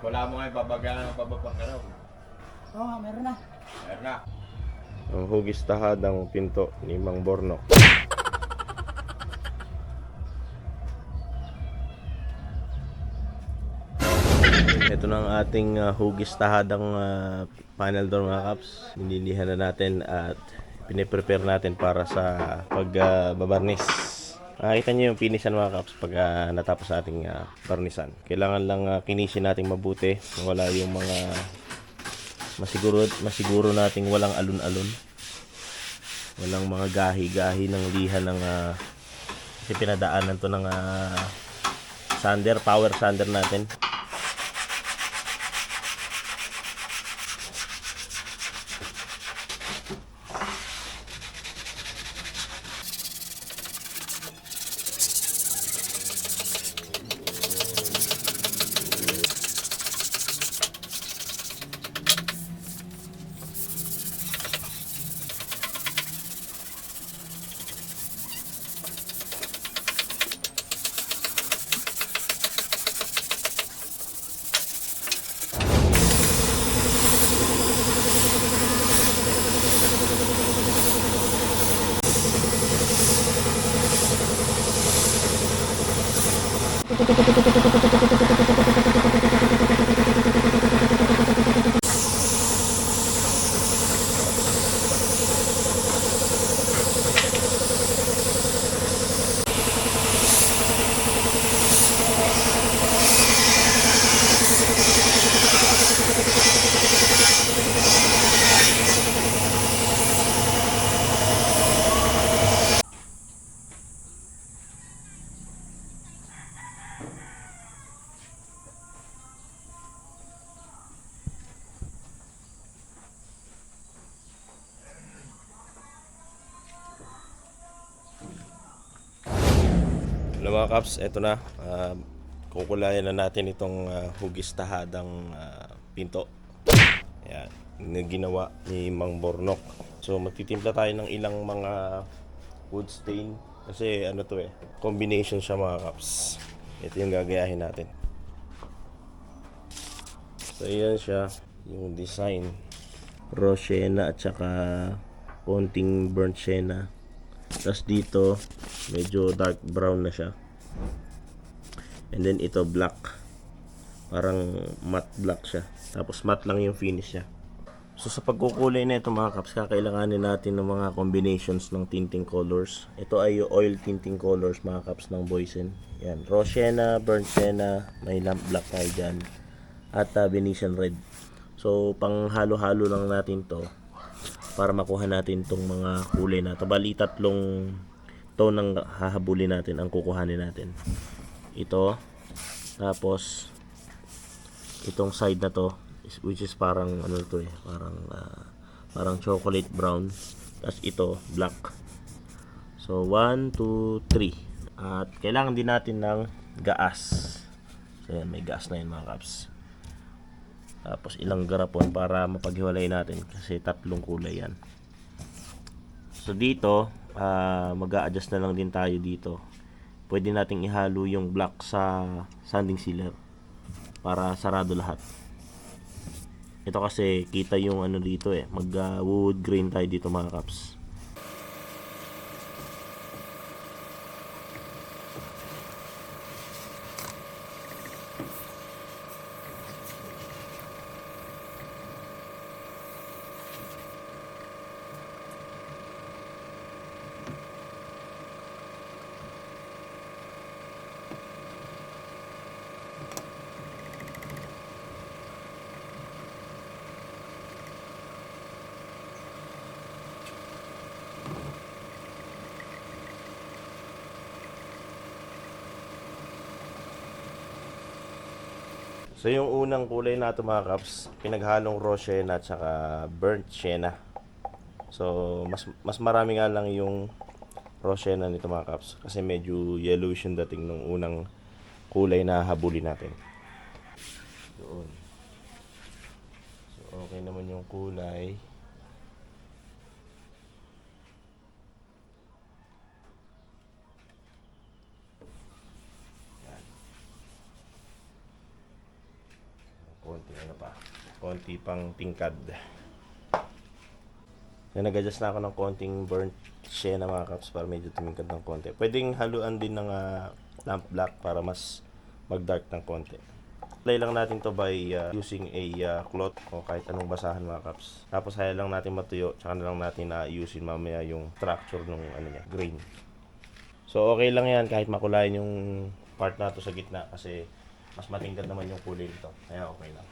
Wala mo nga ibabaga ng pababang ka raw. Oo nga, meron na. Meron na. Ang hugis tahadang pinto ni Mang Bornok. Ito na ang ating uh, hugis tahadang uh, panel door mga kaps. Nililihan na natin at piniprepare natin para sa pagbabarnis. Makikita nyo yung finisan mga kaps pag uh, natapos ating uh, barnisan. Kailangan lang uh, kinisin natin mabuti. Wala yung mga masiguro, masiguro nating walang alun-alun. Walang mga gahi-gahi ng liha ng uh, kasi pinadaanan to ng uh, sander, power sander natin. Kita coba. Hello mga kaps, eto na. Uh, kukulayan na natin itong uh, hugis tahadang uh, pinto. Ayan, na ginawa ni Mang Bornok. So magtitimpla tayo ng ilang mga wood stain. Kasi ano to eh, combination siya mga kaps. Ito yung gagayahin natin. So ayan siya, yung design. Raw sienna at saka konting burnt sienna. Tapos dito, medyo dark brown na siya. And then ito black. Parang matte black siya. Tapos matte lang yung finish niya. So sa pagkukulay na ito mga kaps, kakailanganin natin ng mga combinations ng tinting colors. Ito ay yung oil tinting colors mga kaps ng Boysen. Yan, raw sienna, burnt sienna, may lamp black tayo dyan. At uh, Venetian red. So pang halo-halo lang natin to para makuha natin tong mga kulay na to. Bali tatlong tone ang hahabulin natin, ang kukuhanin natin. Ito, tapos itong side na to, which is parang ano to eh, parang ah, parang chocolate brown. Tapos ito, black. So 1 2 3. At kailangan din natin ng gaas. So yan, may gas na yun mga kaps. Tapos ilang garapon para mapaghiwalay natin kasi tatlong kulay yan. So dito, ah mag-a-adjust na lang din tayo dito. Pwede nating ihalo yung black sa sanding sealer para sarado lahat. Ito kasi kita yung ano dito eh, mag ah, grain tayo dito mga kaps. So yung unang kulay na ito mga kaps, pinaghalong raw sienna at saka burnt sienna. So mas mas marami nga lang yung raw sienna nito mga kaps kasi medyo yellowish yung dating ng unang kulay na habulin natin. Doon. So okay naman yung kulay. Yan. Konti ano pa. Konti pang tingkad. Yan, nag-adjust na ako ng konting burnt siya na mga caps para medyo tumingkad ng konti. Pwedeng haluan din ng ah, lamp black para mas mag-dark ng konti. Apply lang natin to by ah, using a ah, cloth o kahit anong basahan mga caps. Tapos haya lang natin matuyo, tsaka na lang natin na ayusin mamaya yung structure ng ano niya, grain. So okay lang yan kahit makulayan yung part na to sa gitna kasi mas matingkad naman yung kulay nito. Kaya okay lang.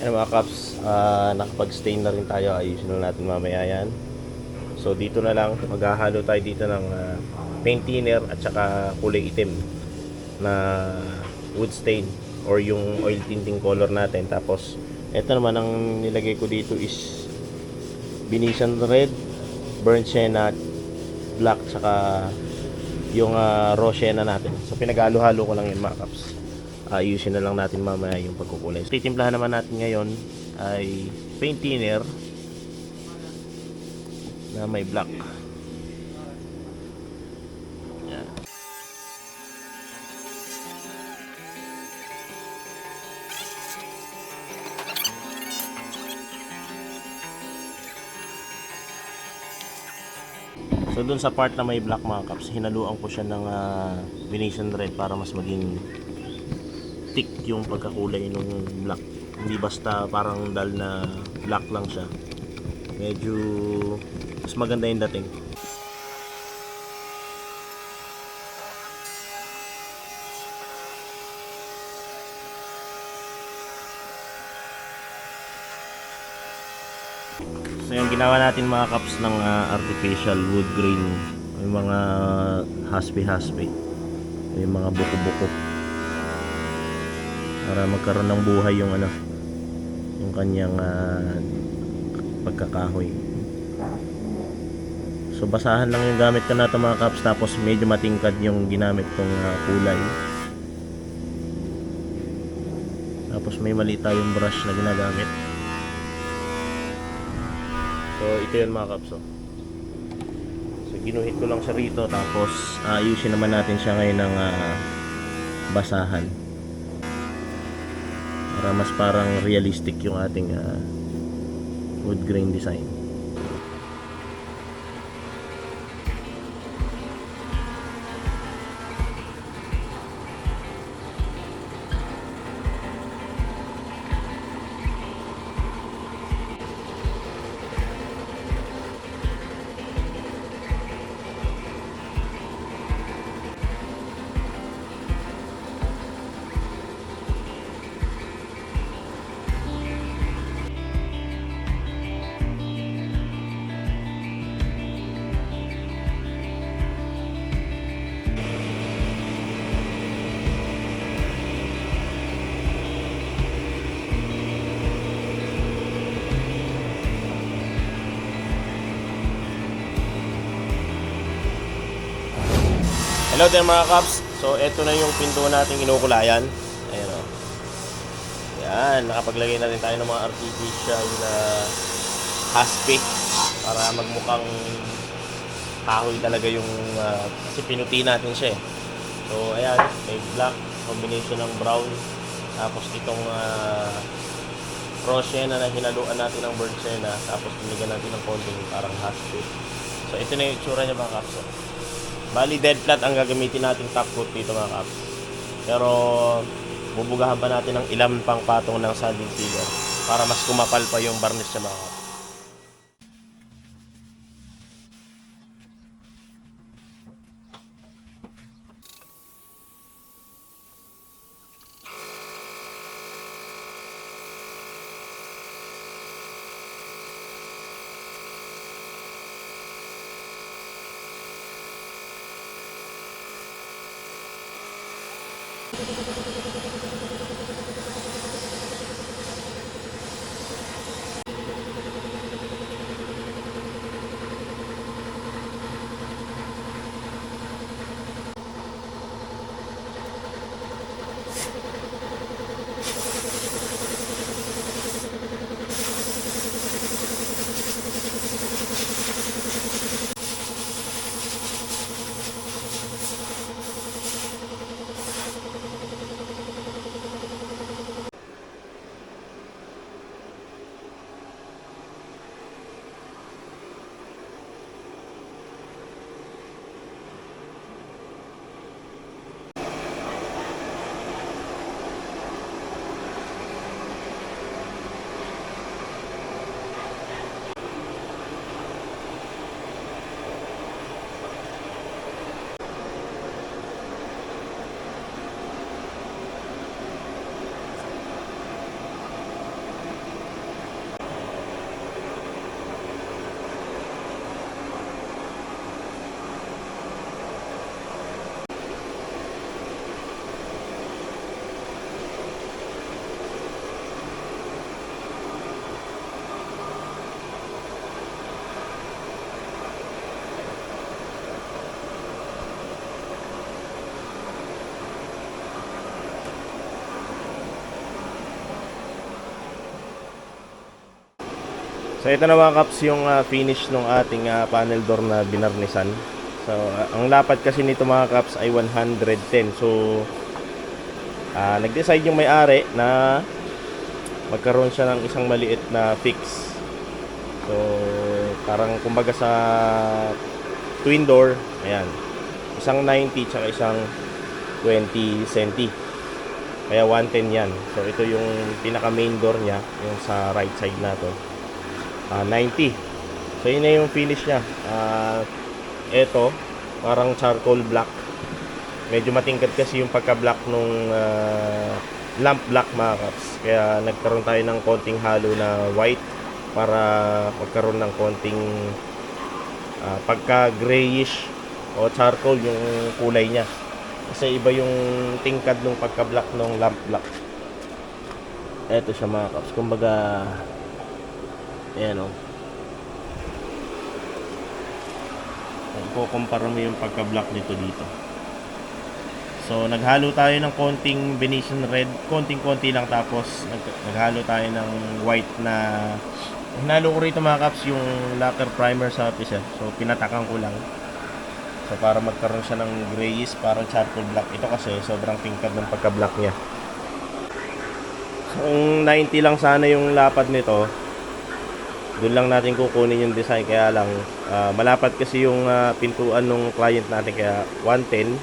Ano mga caps, ah, nakapag-stain na rin tayo. Ayusin na natin mamaya yan. So dito na lang, maghahalo tayo dito ng ah, paint at saka kulay itim na wood stain or yung oil tinting color natin. Tapos, ito naman ang nilagay ko dito is Venetian red, burnt sienna, black, saka yung uh, raw sienna natin. So pinaghalo-halo ko lang yun mga caps. Ayusin na lang natin mamaya yung pagkukulay. So, titimplahan naman natin ngayon ay paint thinner na may black. Yan. So dun sa part na may black mga caps, hinaluan ko siya ng ah, Venetian red para mas maging thick yung pagkakulay ng black. Hindi basta parang dal na black lang siya. Medyo mas maganda yung dating. So yung ginawa natin mga caps ng ah, artificial wood grain, yung mga haspi-haspi, yung mga buko-buko para magkaroon ng buhay yung ano yung kanyang ah, pagkakahoy. So basahan lang yung gamit ko na ito mga caps tapos medyo matingkad yung ginamit kong ah, kulay. Tapos may mali tayong brush na ginagamit. So ito yun mga caps oh. so ginuhit ko lang siya rito tapos ayusin naman natin siya ngayon ng ah, basahan para mas parang realistic yung ating ah, wood grain design. Hello there mga kaps. So eto na yung pinto nating inukulayan. Ayan o. Yan, nakapaglagay na rin tayo ng mga artificial na haspi para magmukhang kahoy talaga yung ah, kasi pinuti natin siya eh. So ayan, may black combination ng brown tapos itong ah, Rosena na hinaluan natin ng burnt sienna tapos binigyan natin ng konting parang coat. So ito na yung itsura niya mga kaps. Bali dead flat ang gagamitin nating top coat dito mga kaps. Pero bubugahan pa natin ng ilang pang patong ng sanding sealer para mas kumapal pa yung varnish niya mga kaps. So ito na mga kaps yung ah, finish ng ating ah, panel door na binarnisan. So ah, ang lapad kasi nito mga kaps ay 110. So ah, nag-decide yung may-ari na magkaroon siya ng isang maliit na fix. So parang kumbaga sa twin door, ayan. Isang 90 tsaka isang 20 centi. Kaya 110 yan. So ito yung pinaka main door niya, yung sa right side na to. Ah, 90. So yun na yung finish niya. Ah, ito, parang charcoal black. Medyo matingkad kasi yung pagka-black nung ah, lamp black mga kaps. Kaya nagkaroon tayo ng konting halo na white para magkaroon ng konting ah, pagka-grayish o charcoal yung kulay niya. Kasi iba yung tingkad nung pagka-black nung lamp black. Ito siya mga kaps. Kumbaga, Ayan o. Kukumpara mo yung pagka-black nito dito. So, naghalo tayo ng konting Venetian red. Konting-konti lang tapos nag naghalo tayo ng white na Hinalo ko rito mga caps yung lacquer primer sa office eh. So, pinatakan ko lang. So, para magkaroon siya ng grayish, parang charcoal black. Ito kasi, sobrang tingkad ng pagka-black niya. So, kung 90 lang sana yung lapad nito, doon lang natin kukunin yung design. Kaya lang ah, malapad kasi yung ah, pintuan ng client natin. Kaya 110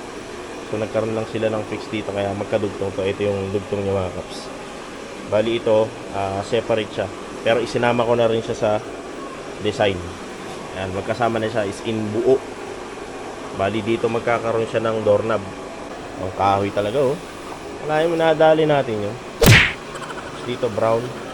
so nagkaroon lang sila ng fix dito. Kaya magkadugtong to. Ito yung dugtong niya mga kaps. Bali ito ah, separate siya. Pero isinama ko na rin siya sa design. Ayan, magkasama na siya. Is in buo. Bali dito magkakaroon siya ng doorknob. Ang kahoy talaga oh. Wala yung nadali natin yun. Dito brown